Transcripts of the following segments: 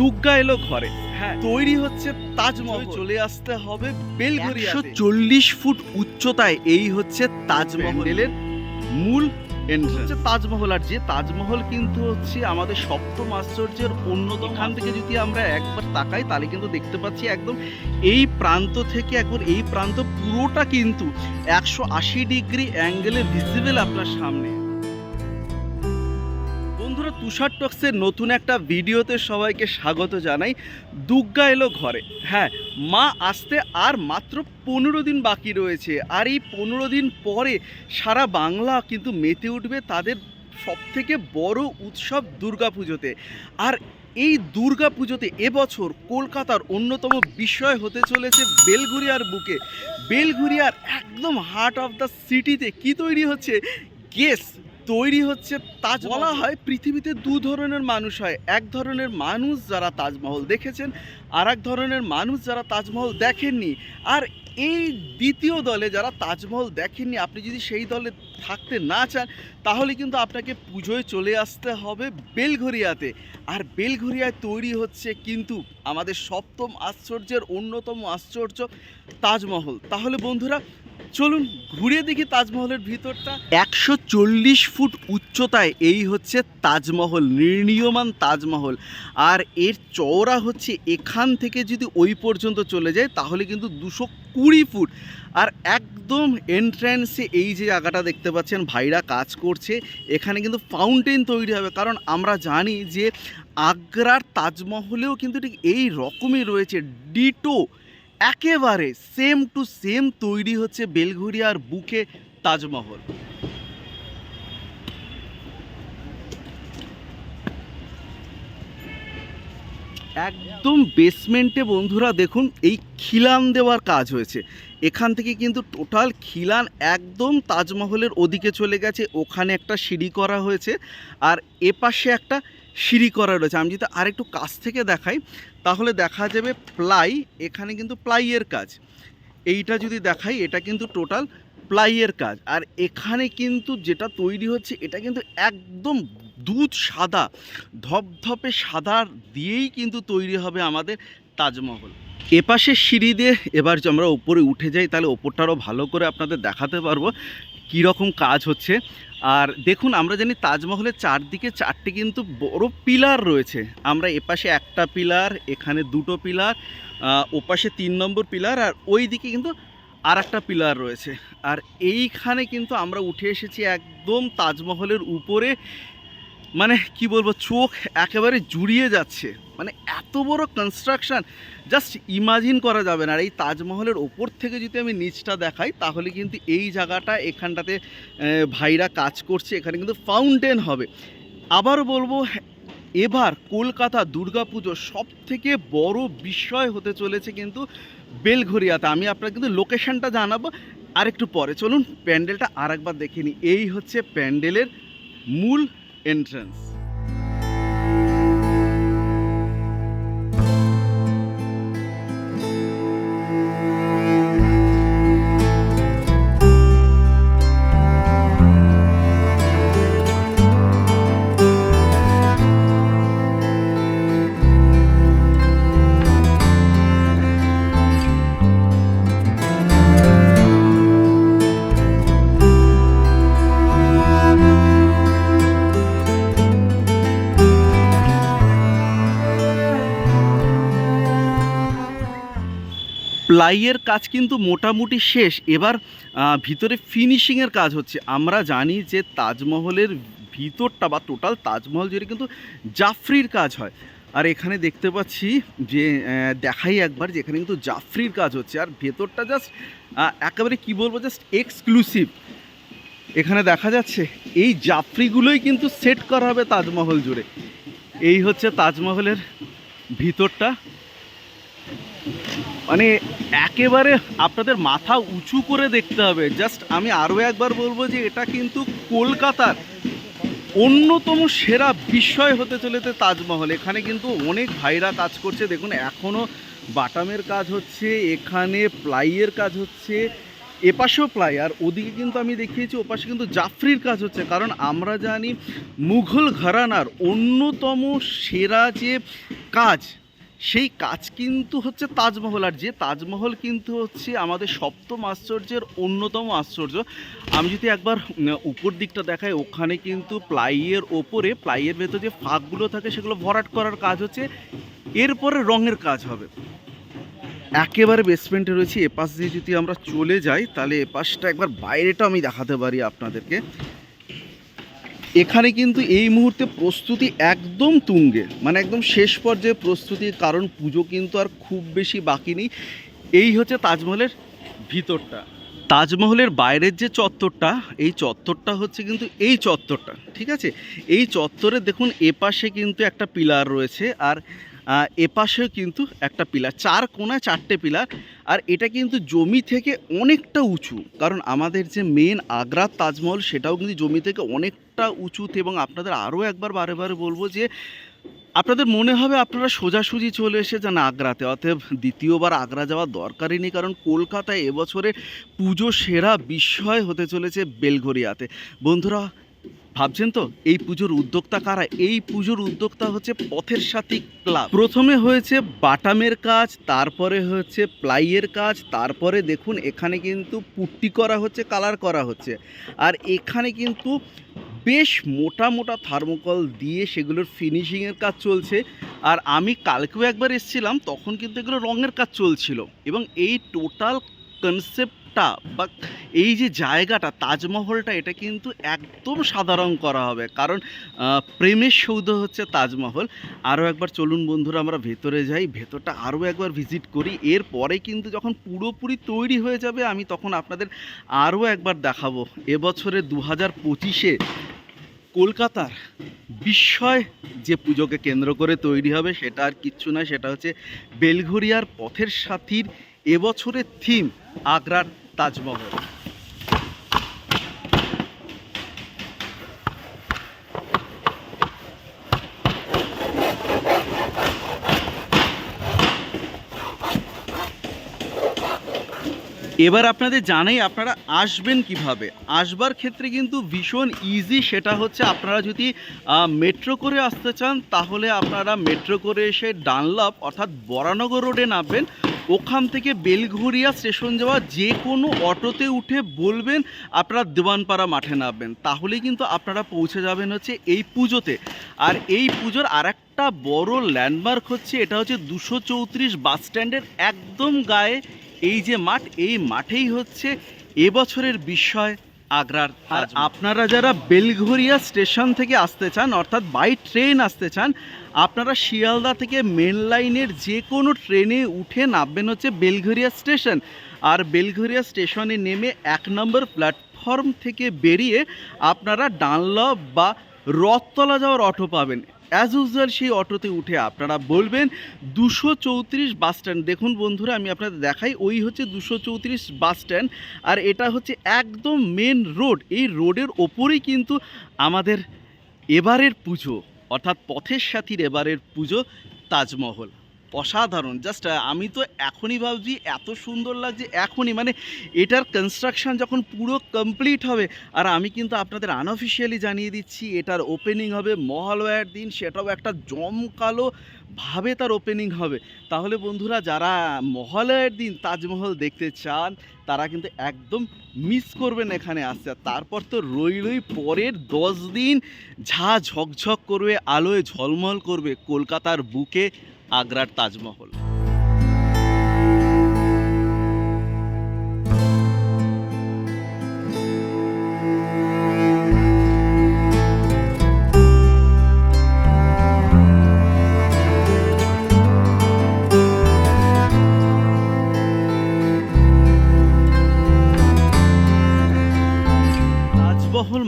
দুর্গা এলো ঘরে। হ্যাঁ। তৈরি হচ্ছে তাজমহল। চলে আসতে হবে বেলঘরিয়া চল্লিশ ফুট উচ্চতায় এই হচ্ছে তাজমহলের মূল। হচ্ছে তাজমহল। আর যে তাজমহল কিন্তু হচ্ছে আমাদের সপ্তম আশ্চর্যের অন্যতম। এখান থেকে যদি আমরা একবার তাকাই তাহলে কিন্তু দেখতে পাচ্ছি একদম এই প্রান্ত থেকে একবার এই প্রান্ত পুরোটা কিন্তু একশো আশি ডিগ্রি অ্যাঙ্গেলে ভিজিবল আপনার সামনে। তুষার টক্সের নতুন একটা ভিডিওতে সবাইকে স্বাগত জানাই। দুর্গা এলো ঘরে। হ্যাঁ মা আসতে আর মাত্র পনেরো দিন বাকি রয়েছে। আর এই পনেরো দিন পরে সারা বাংলা কিন্তু মেতে উঠবে তাদের সবথেকে বড় উৎসব দুর্গাপুজোতে আর এই দুর্গা পুজোতে এবছর কলকাতার অন্যতম বিষয় হতে চলেছে বেলঘুরিয়ার বুকে। বেলঘুরিয়ার একদম হার্ট অফ দ্য সিটিতে কি তৈরি হচ্ছে? গেস তৈরি হচ্ছে তাজ বলা হয় পৃথিবীতে দু ধরনের মানুষ হয়। এক ধরনের মানুষ যারা তাজমহল দেখেছেন, আর এক ধরনের মানুষ যারা তাজমহল দেখেননি। আর এই দ্বিতীয় দলে যারা তাজমহল দেখেননি, আপনি যদি সেই দলে থাকতে না চান, তাহলে কিন্তু আপনাকে পুজোয় চলে আসতে হবে বেলঘরিয়াতে। আর বেলঘরিয়ায় তৈরি হচ্ছে কিন্তু আমাদের সপ্তম আশ্চর্যের অন্যতম আশ্চর্য তাজমহল। তাহলে বন্ধুরা চলুন ঘুরে দেখি তাজমহলের ভিতরটা। একশো চল্লিশ ফুট উচ্চতায় এই হচ্ছে তাজমহল, নির্ণীয়মান তাজমহল। আর এর চওড়া হচ্ছে এখান থেকে যদি ওই পর্যন্ত চলে যায়, তাহলে কিন্তু দুশো কুড়ি ফুট। আর একদম এন্ট্রান্সে এই যে জায়গাটা দেখতে পাচ্ছেন, ভাইরা কাজ করছে, এখানে কিন্তু ফাউন্টেন তৈরি হবে। কারণ আমরা জানি যে আগ্রার তাজমহলেও কিন্তু ঠিক এই রকমই রয়েছে। ডিটো একেবারে সেম টু সেম তৈরি হচ্ছে বেলঘরিয়ার বুকে তাজমহল। একদম বেসমেন্টে বন্ধুরা দেখুন, এই খিলান দেওয়ার কাজ হয়েছে। এখান থেকে কিন্তু টোটাল খিলান একদম তাজমহলের ওদিকে চলে গেছে, ওখানে একটা সিঁড়ি করা হয়েছে। আর এপাশে একটা সিঁড়ি করা রয়েছে। আমি যদি আরেকটু কাছ থেকে দেখাই, তাহলে দেখা যাবে প্লাই, এখানে কিন্তু প্লাইয়ের কাজ। এইটা যদি দেখাই, এটা কিন্তু টোটাল প্লাইয়ের কাজ। আর এখানে কিন্তু যেটা তৈরি হচ্ছে, এটা কিন্তু একদম দুধ সাদা, ধপধপে সাদা দিয়েই কিন্তু তৈরি হবে আমাদের তাজমহল। এপাশে সিঁড়ি দিয়ে এবার যে আমরা ওপরে উঠে যাই, তাহলে ওপরটারও ভালো করে আপনাদের দেখাতে পারব। কীরকম কাজ হচ্ছে। আর দেখুন, আমরা জানি তাজমহলের চারদিকে চারটে কিন্তু বড় পিলার রয়েছে। আমরা এপাশে একটা পিলার, এখানে দুটো পিলার ওপাশে তিন নম্বর পিলার, আর ওই দিকে কিন্তু আর একটা পিলার রয়েছে। আর এইখানে কিন্তু আমরা উঠে এসেছি একদম তাজমহলের উপরে। মানে কি বলব, চোখ একেবারে জুড়িয়ে যাচ্ছে। মানে এত বড় কনস্ট্রাকশন জাস্ট ইমাজিন করা যাবে না। আর এই তাজমহলের ওপর থেকে যদি আমি নিচটা দেখাই, তাহলে কিন্তু এই জায়গাটা, এখানটাতে ভাইরা কাজ করছে, এখানে কিন্তু ফাউন্টেন হবে। আবার বলব, এবার কলকাতা দুর্গাপুজো সব থেকে বড় বিষয় হতে চলেছে কিন্তু বেলঘরিয়াতে। আমি আপনার কিন্তু লোকেশানটা জানাব আরেকটু পরে। চলুন, প্যান্ডেলটা আরেকবার দেখে নিই। এই হচ্ছে প্যান্ডেলের মূল এন্ট্রান্স প্লাইয়ের কাজ কিন্তু মোটামুটি শেষ। এবার ভিতরে ফিনিশিংয়ের কাজ হচ্ছে। আমরা জানি যে তাজমহলের ভিতরটা বা টোটাল তাজমহল জুড়ে কিন্তু জাফরির কাজ হয়। আর এখানে দেখতে পাচ্ছি যে দেখাই একবার যে এখানে কিন্তু জাফরির কাজ হচ্ছে। আর ভেতরটা জাস্ট একেবারে কি বলব জাস্ট এক্সক্লুসিভ এখানে দেখা যাচ্ছে এই জাফরিগুলোই কিন্তু সেট করা হবে তাজমহল জুড়ে। এই হচ্ছে তাজমহলের ভিতরটা। মানে একেবারে আপনাদের মাথা উঁচু করে দেখতে হবে। জাস্ট আমি আরও একবার বলব যে এটা কিন্তু কলকাতার অন্যতম সেরা বিষয় হতে চলেছে তাজমহল। এখানে কিন্তু অনেক ভাইরা কাজ করছে। দেখুন এখনও বাটামের কাজ হচ্ছে, এখানে প্লাইয়ের কাজ হচ্ছে, এপাশেও প্লাই। আর ওদিকে কিন্তু আমি দেখিয়েছি, ওপাশে কিন্তু জাফরির কাজ হচ্ছে। কারণ আমরা জানি মুঘল ঘরানার অন্যতম সেরা যে কাজ সেই কাজ কিন্তু হচ্ছে তাজমহল, আর যে তাজমহল কিন্তু হচ্ছে আমাদের সপ্তম আশ্চর্যের অন্যতম আশ্চর্য। আমি যদি একবার উপর দিকটা দেখাই, ওখানে কিন্তু প্লাইয়ের ওপরে, প্লাইয়ের ভেতর যে ফাঁকগুলো থাকে, সেগুলো ভরাট করার কাজ হচ্ছে, এরপরে রঙের কাজ হবে। একেবারে বেসমেন্টে রয়েছে, এপাশ দিয়ে যদি আমরা চলে যাই, তাহলে এপাশটা একবার বাইরেটা আমি দেখাতে পারি আপনাদেরকে। এখানে কিন্তু এই মুহূর্তে প্রস্তুতি একদম তুঙ্গে মানে একদম শেষ পর্যায়ে প্রস্তুতি কারণ পুজো কিন্তু আর খুব বেশি বাকি নেই। এই হচ্ছে তাজমহলের ভিতরটা। তাজমহলের বাইরের যে চত্বরটা, এই চত্বরটা হচ্ছে কিন্তু এই চত্বরটা, ঠিক আছে? এই চত্বরে দেখুন এপাশে কিন্তু একটা পিলার রয়েছে, আর এপাশেও কিন্তু একটা পিলার, চার কোনায় চারটে পিলার, আর এটা কিন্তু জমি থেকে অনেকটা উঁচু। কারণ আমাদের যে মেন আগ্রার তাজমহল, সেটাও কিন্তু জমি থেকে অনেকটা উঁচুতে এবং আপনাদের আরও একবার বারে বারে বলব যে, আপনাদের মনে হবে আপনারা সোজাসুজি চলে এসেছেন আগ্রাতে। অতএব দ্বিতীয়বার আগ্রা যাওয়ার দরকারই নেই, কারণ কলকাতায় এবছরে পুজো সেরা বিস্ময় হতে চলেছে বেলঘরিয়াতে। বন্ধুরা ভাবছেন তো, এই পুজোর উদ্যোক্তা কারা? এই পুজোর উদ্যোক্তা হচ্ছে পথের সাথী ক্লাব। প্রথমে হয়েছে বাটামের কাজ, তারপরে হচ্ছে প্লাইয়ের কাজ, তারপরে দেখুন এখানে কিন্তু পুট্টি করা হচ্ছে, কালার করা হচ্ছে। আর এখানে কিন্তু বেশ মোটা মোটা থার্মোকল দিয়ে সেগুলোর ফিনিশিংয়ের কাজ চলছে। আর আমি কালকেও একবার এসেছিলাম, তখন কিন্তু এগুলো রঙের কাজ চলছিল। এবং এই টোটাল কনসেপ্টটা বা এই যে জায়গাটা, তাজমহলটা, এটা কিন্তু একদম সাধারণ করা হবে। কারণ প্রেমের সৌধ হচ্ছে তাজমহল। আরও একবার চলুন বন্ধুরা, আমরা ভেতরে যাই। ভেতরটা আরও একবার ভিজিট করি। এরপরে কিন্তু যখন পুরোপুরি তৈরি হয়ে যাবে, আমি তখন আপনাদের আরও একবার দেখাবো। এবছরে দু হাজার পঁচিশে কলকাতার বিস্ময় যে পুজোকে কেন্দ্র করে তৈরি হবে, সেটা আর কিচ্ছু নয়। সেটা হচ্ছে বেলঘরিয়ার পথের সাথীর এবছরের থিম আগ্রার তাজমহল। এবার আপনাদের জানাই, আপনারা আসবেন কীভাবে? আসবার ক্ষেত্রে কিন্তু ভীষণ ইজি সেটা হচ্ছে আপনারা যদি মেট্রো করে আসতে চান, তাহলে আপনারা মেট্রো করে এসে ডানলাপ, অর্থাৎ বরানগর রোডে নামবেন। ওখান থেকে বেলঘরিয়া স্টেশন যাওয়া যে কোনো অটোতে উঠে বলবেন, আপনারা দেওয়ানপাড়া মাঠে নামবেন। তাহলেই কিন্তু আপনারা পৌঁছে যাবেন হচ্ছে এই পুজোতে। আর এই পুজোর আর একটা বড় ল্যান্ডমার্ক হচ্ছে, এটা হচ্ছে দুশো চৌত্রিশ বাসস্ট্যান্ডের একদম গায়ে এই যে মাঠ, এই মাঠেই হচ্ছে এবছরের বিস্ময়। আগ্রার। আর আপনারা যারা বেলঘরিয়া স্টেশন থেকে আসতে চান অর্থাৎ বাই ট্রেন আসতে চান আপনারা শিয়ালদা থেকে মেন লাইনের যে কোনো ট্রেনে উঠে নামবেন হচ্ছে বেলঘরিয়া স্টেশন। আর বেলঘরিয়া স্টেশনে নেমে এক নম্বর প্ল্যাটফর্ম থেকে বেরিয়ে আপনারা ডানলভ বা রথতলা যাওয়ার অটো পাবেন। অ্যাজ ইউজুয়াল সেই অটোতে উঠে আপনারা বলবেন দুশো চৌত্রিশ বাস স্ট্যান্ড। দেখুন বন্ধুরা, আমি আপনাদের দেখাই, ওই হচ্ছে দুশো চৌত্রিশ বাস স্ট্যান্ড আর এটা হচ্ছে একদম মেন রোড এই রোডের ওপরেই কিন্তু আমাদের এবারের পুজো, অর্থাৎ পথের সাথীর এবারের পুজো, তাজমহল। অসাধারণ। জাস্ট আমি তো এখনই ভাবছি, এত সুন্দর লাগছে, এখনই। মানে এটার কনস্ট্রাকশন যখন পুরো কমপ্লিট হবে, আর আমি কিন্তু আপনাদের আনঅফিসিয়ালি জানিয়ে দিচ্ছি, এটার ওপেনিং হবে মহালয়ার দিন, সেটাও একটা জমকালো ভাবে তার ওপেনিং হবে। তাহলে বন্ধুরা, যারা মহালয়ার দিন তাজমহল দেখতে চান, তারা কিন্তু একদম মিস করবেন এখানে আসতে। তারপর তো রই রইলই পরের দশ দিন, ঝা ঝকঝক করবে, আলোয় ঝলমল করবে, কলকাতার বুকে আগ্রার তাজমহল।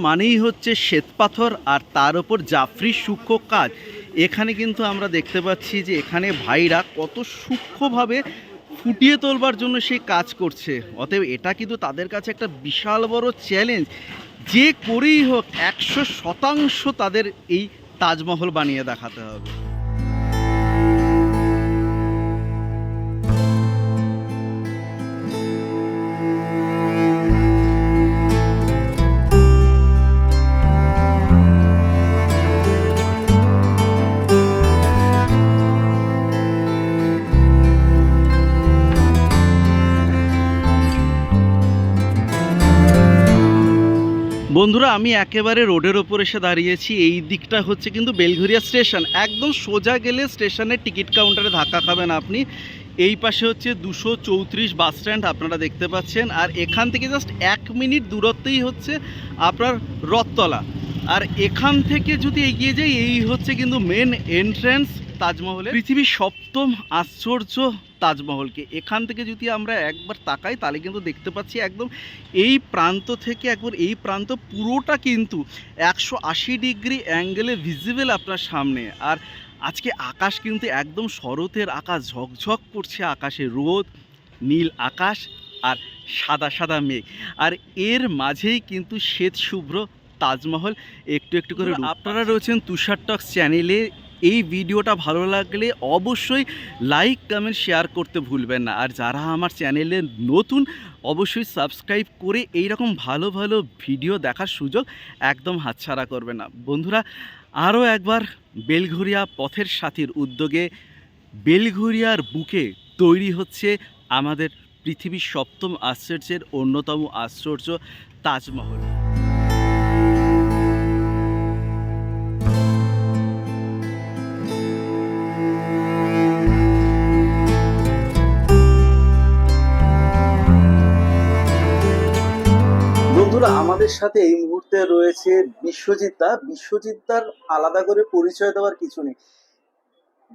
মানেই হচ্ছে শ্বেতপাথর আর তার ওপর জাফরি সূক্ষ্ম কাজ। এখানে কিন্তু আমরা দেখতে পাচ্ছি যে এখানে ভাইরা কত সূক্ষ্মভাবে ফুটিয়ে তোলবার জন্য সে কাজ করছে। অতএব এটা কিন্তু তাদের কাছে একটা বিশাল বড় চ্যালেঞ্জ যে করেই হোক, একশো শতাংশ তাদের এই তাজমহল বানিয়ে দেখাতে হবে। বন্ধুরা, আমি একেবারে রোডের ওপর এসে দাঁড়িয়েছি। এই দিকটা হচ্ছে কিন্তু বেলঘরিয়া স্টেশন। একদম সোজা গেলে স্টেশনের টিকিট কাউন্টারে ধাক্কা খাবেন আপনি। এই পাশে হচ্ছে দুশো চৌত্রিশ বাস স্ট্যান্ড, আপনারা দেখতে পাচ্ছেন। আর এখান থেকে জাস্ট এক মিনিট দূরত্বেই হচ্ছে আপনার রথতলা। আর এখান থেকে যদি এগিয়ে যাই, এই হচ্ছে কিন্তু মেন এন্ট্রান্স তাজমহলের। পৃথিবীর সপ্তম আশ্চর্য তাজমহলকে। এখান থেকে যদি আমরা একবার তাকাই তাহলে কিন্তু দেখতে পাচ্ছি একদম এই প্রান্ত থেকে একবার এই প্রান্ত পুরোটা কিন্তু একশো আশি ডিগ্রি অ্যাঙ্গেলে ভিজিবল আপনার সামনে। আর আজকে আকাশ কিন্তু একদম শরতের আকাশ ঝকঝক করছে আকাশে রোদ নীল আকাশ আর সাদা সাদা মেঘ। আর এর মাঝেই কিন্তু শ্বেত শুভ্র তাজমহল। একটু একটু করে আপনারা রয়েছেন তুষার টক্স চ্যানেলে। এই ভিডিওটা ভালো লাগলে অবশ্যই লাইক, কমেন্ট, শেয়ার করতে ভুলবেন না। আর যারা আমার চ্যানেলে নতুন, অবশ্যই সাবস্ক্রাইব করে এই রকম ভালো ভালো ভিডিও দেখার সুযোগ একদম হাতছাড়া করবে না। বন্ধুরা, আরও একবার বেলঘরিয়া পথের সাথীর উদ্যোগে বেলঘরিয়ার বুকে তৈরি হচ্ছে আমাদের পৃথিবীর সপ্তম আশ্চর্যের অন্যতম আশ্চর্য তাজমহল। আমাদের সাথে এই মুহূর্তে রয়েছে বিশ্বজিৎ দা বিশ্বজিৎ দার আলাদা করে পরিচয় দেওয়ার কিছু নেই।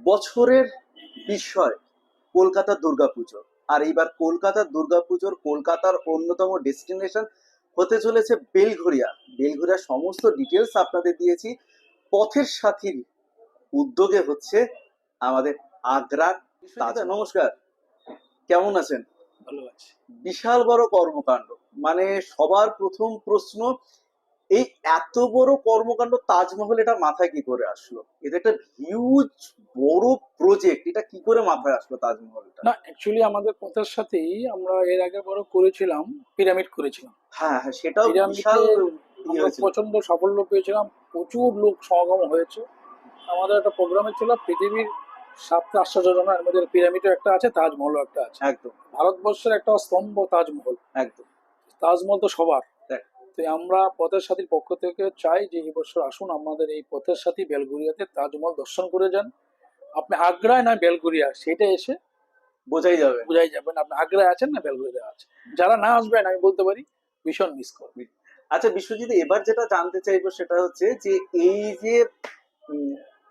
বছরের বিস্ময় কলকাতার দুর্গাপুজো। আর এইবার কলকাতার দুর্গাপুজোর কলকাতার অন্যতম ডেস্টিনেশন হতে চলেছে বেলঘরিয়া বেলঘরিয়ার সমস্ত ডিটেলস আপনাদের দিয়েছি। পথের সাথীর উদ্যোগে হচ্ছে আমাদের আগ্রার নমস্কার। কেমন আছেন? ভালো আছে। বিশাল বড় কর্মকাণ্ড। মানে সবার প্রথম প্রশ্ন এই এত বড় কর্মকাণ্ড তাজমহল এটা মাথায় কি করে আসলো? এটা একটা হিউজ বড় প্রজেক্ট এটা কি করে মাথায় আসলো তাজমহলটা না অ্যাকচুয়ালি আমাদের পথের সাথেই আমরা এর আগে বড় করেছিলাম পিরামিড করেছিলাম। হ্যাঁ হ্যাঁ সেটাও পিরামিডে বিশাল ইয়ে প্রচণ্ড সাফল্য পেয়েছিলাম প্রচুর লোক সমাগম হয়েছে। আমাদের একটা প্রোগ্রামে ছিল পৃথিবীর সাতটা আশ্চর্যজনক এর মধ্যে পিরামিডও একটা আছে তাজমহলও একটা আছে। একদম। ভারতবর্ষের একটা স্তম্ভ তাজমহল। একদম। তাজমহল তো সবার। দেখ। তো আমরা পথের সাথীর পক্ষ থেকে চাই যে এই বছর আসুন আমাদের এই পথের সাথী বেলগুড়িয়াতে তাজমহল দর্শন করে যান। আপনি আগ্রায় না বেলগুড়িয়া সেটা এসে বোঝাই যাবে। বোঝাই যাবেন আপনি আগ্রায় আছেন না বেলগুড়িতে আছেন? যারা না আসবেন আমি বলতে পারি ভীষণ মিস করবে আচ্ছা বিশ্বজিৎ এবার যেটা জানতে চাইব সেটা হচ্ছে যে এই যে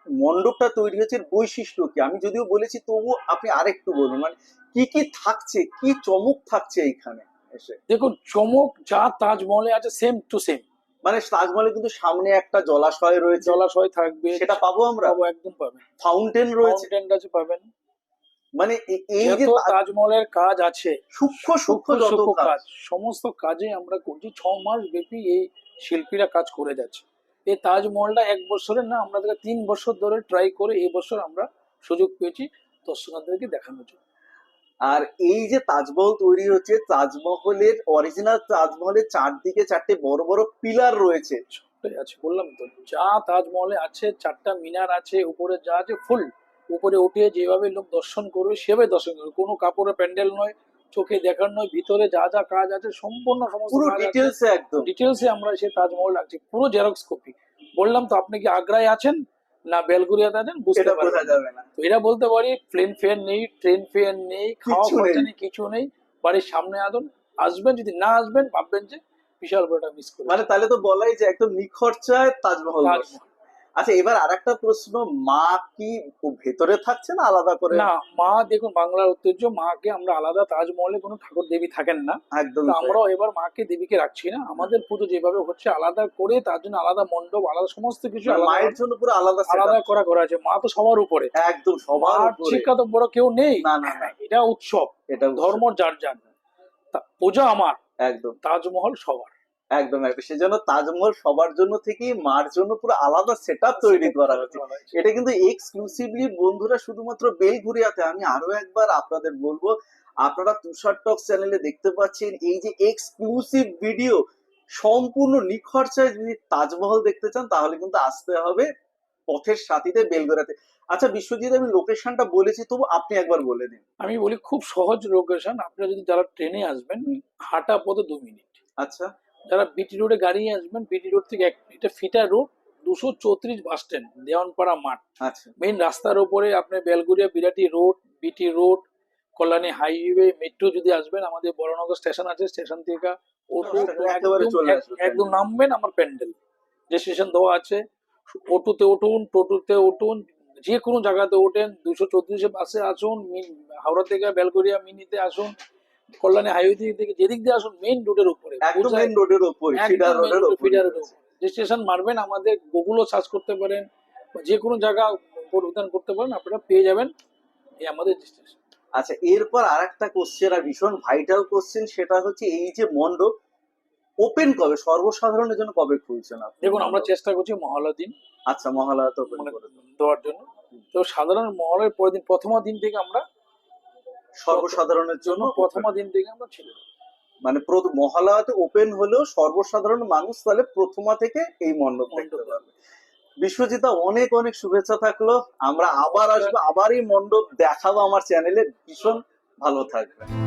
মণ্ডপটা তৈরি হচ্ছে বৈশিষ্ট্য কি? আমি যদিও বলেছি তবু আপনি আরেকটু বলুন। মানে কি কি থাকছে কি চমক থাকছে এইখানে? দেখুন চমক যা তাজমহলে আছে সেম টু সেম মানে তাজমহলে কিন্তু সামনে একটা জলাশয় রয়েছে। জলাশয় থাকবে। সেটা পাবো আমরা? পাবো একদম পাবেন। ফাউন্টেন রয়েছে। মাউন্টেন আছে পাবেন। মানে এই যে তাজমহলের কাজ আছে সূক্ষ্ম সূক্ষ্ম যত কাজ। সমস্ত কাজে আমরা করছি। ছ মাস ব্যাপী এই শিল্পীরা কাজ করে যাচ্ছে। এই তাজমহলটা এক বছরের না আমাদের তিন বছর ধরে ট্রাই করে এই বছর আমরা সুযোগ পেয়েছি দর্শনার্থীদেরকে দেখানোর জন্য। আর এই যে তাজমহল তৈরি হচ্ছে তাজমহলের অরিজিনাল তাজমহলের চারদিকে চারটে বড় বড় পিলার রয়েছে। আছে বললাম তো যা তাজমহলে আছে চারটা মিনার আছে উপরে যা আছে ফুল উপরে উঠে যেভাবে লোক দর্শন করবে সেভাবে দর্শন করবে। কোনো কাপড়ের প্যান্ডেল নয় চোখে দেখার নয় ভিতরে যা যা কাজ আছে সম্পূর্ণ সমস্ত পুরো। ডিটেলস একদম। ডিটেলসে আমরা সে তাজমহল রাখছি পুরো জেরক্স কপি বললাম তো আপনি কি আগ্রায় আছেন? না বেলগুড়িয়াতে আছেন বুঝতে বোঝা পারবেন। যাবে না। তো এরা বলতে পারি প্লেন ফেয়ার নেই ট্রেন ফেয়ার নেই খাওয়া খরচা নেই। কিছু নেই। বাড়ির সামনে আসুন আসবেন যদি না আসবেন ভাববেন যে বিশাল বড়টা মিস করে মানে তাহলে তো বলাই যে একদম নিখরচায় তাজমহল তাজমহল। আচ্ছা এবার আরেকটা প্রশ্ন মা কি ভেতরে থাকছে না আলাদা করে? না মা দেখুন বাংলার ঐতিহ্য মাকে আমরা আলাদা তাজমহলে কোনো ঠাকুর দেবী থাকেন না। একদম আমরাও এবার মাকে দেবীকে রাখছি না। আমাদের পুজো যেভাবে হচ্ছে আলাদা করে তার জন্য আলাদা মণ্ডপ আলাদা সমস্ত কিছু আলাদা মায়ের জন্য পুরো আলাদা আলাদা করা করা আছে। মা তো সবার উপরে। একদম সবার শিক্ষা তো বড় কেউ নেই। না না না। এটা উৎসব। এটা ধর্ম যার যার। তা পূজা আমার। একদম। তাজমহল সবার। একদম একদম। সেজন্য তাজমহল সবার জন্য থেকেই মার জন্য পুরো আলাদা সেটআপ তৈরি করা হচ্ছে এটা কিন্তু এক্সক্লুসিভলি বন্ধুরা শুধুমাত্র বেলঘুরিয়াতে। আমি আরও একবার আপনাদের বলব আপনারা তুষার টক চ্যানেলে দেখতে পাচ্ছেন এই যে এক্সক্লুসিভ ভিডিও সম্পূর্ণ নিখরচায় যদি তাজমহল দেখতে চান তাহলে কিন্তু আসতে হবে পথের সাথীতে বেলঘরিয়াতে। আচ্ছা বিশ্বজিৎ আমি লোকেশনটা বলেছি তবু আপনি একবার বলে দিন। আমি বলি খুব সহজ লোকেশন আপনারা যদি যারা ট্রেনে আসবেন হাঁটা পথে দু মিনিট। আচ্ছা। যারা বিটি রোডে গাড়ি আসবেন বিটি রোড থেকে এটা ফিটার রোড দুশো চৌত্রিশ বাস স্ট্যান্ড দেওয়ানপাড়া মাঠ। আচ্ছা। মেইন রাস্তার ওপরে আপনি Belgharia Birati road BT road Kalyani highway metro যদি আসবেন আমাদের বড়নগর স্টেশন আছে স্টেশন থেকে অটো একদম চলে এক- একদম নামবেন আমার প্যান্ডেল। যে স্টেশন দেওয়া আছে অটোতে উঠুন টোটোতে উঠুন যে কোনো জায়গাতে ওঠেন দুশো চৌত্রিশে বাসে আসুন হাওড়া থেকে বেলগড়িয়া মিনিতে আসুন কল্যাণী হাইওয়ে থেকে যেদিক দিয়ে আসুন মেইন রোডের উপরে একদম মেইন রোডের উপরে ফিডার রোডের উপরে। ফিডার যে স্টেশন মারবেন আমাদের গুগলও সার্চ করতে পারেন যে কোনো জায়গা পরিবর্তন করতে পারেন আপনারা পেয়ে যাবেন এই আমাদের স্টেশন আচ্ছা এরপর আরেকটা কোশ্চেন আর ভীষণ ভাইটাল কোশ্চেন সেটা হচ্ছে এই যে মণ্ডপ ওপেন কবে? সর্বসাধারণের জন্য কবে খুলছেন আপনি? দেখুন আমরা চেষ্টা করছি মহলা দিন। আচ্ছা মহালয়া তো মানে দেওয়ার জন্য। তো সাধারণ মহলের পরের দিন প্রথম দিন থেকে আমরা সর্বসাধারণের জন্য প্রথম দিন থেকে আমরা ছিল মানে মহালয়াতে ওপেন হলেও সর্বসাধারণ মানুষ তাহলে প্রথমা থেকে এই মণ্ডপ দেখতে পারবে বিশ্বজিতা অনেক অনেক শুভেচ্ছা থাকল। আমরা আবার আসব আবার এই মণ্ডপ দেখাবো আমার চ্যানেলে ভীষণ ভালো থাকবে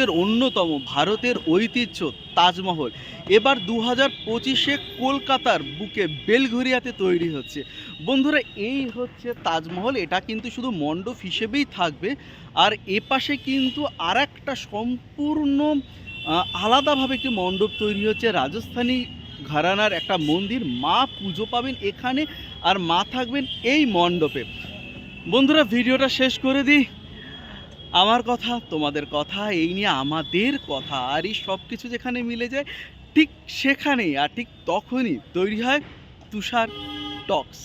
আশ্চর্যের অন্যতম, ভারতের ঐতিহ্য, তাজমহল। এবার দু হাজার পঁচিশে কলকাতার বুকে বেলঘরিয়াতে তৈরি হচ্ছে। বন্ধুরা, এই হচ্ছে তাজমহল। এটা কিন্তু শুধু মণ্ডপ হিসেবেই থাকবে। আর এপাশে কিন্তু আর একটা সম্পূর্ণ আলাদাভাবে একটি মণ্ডপ তৈরি হচ্ছে। রাজস্থানী ঘরানার একটা মন্দির। মা পুজো পাবেন এখানে আর মা থাকবেন এই মণ্ডপে। বন্ধুরা, ভিডিওটা শেষ করে দিই। আমার কথা, তোমাদের কথা, এই নিয়ে আমাদের কথা, আর এই সব কিছু যেখানে মিলে যায়, ঠিক সেখানেই, আর ঠিক তখনই তৈরি হয় তুষার টক্স।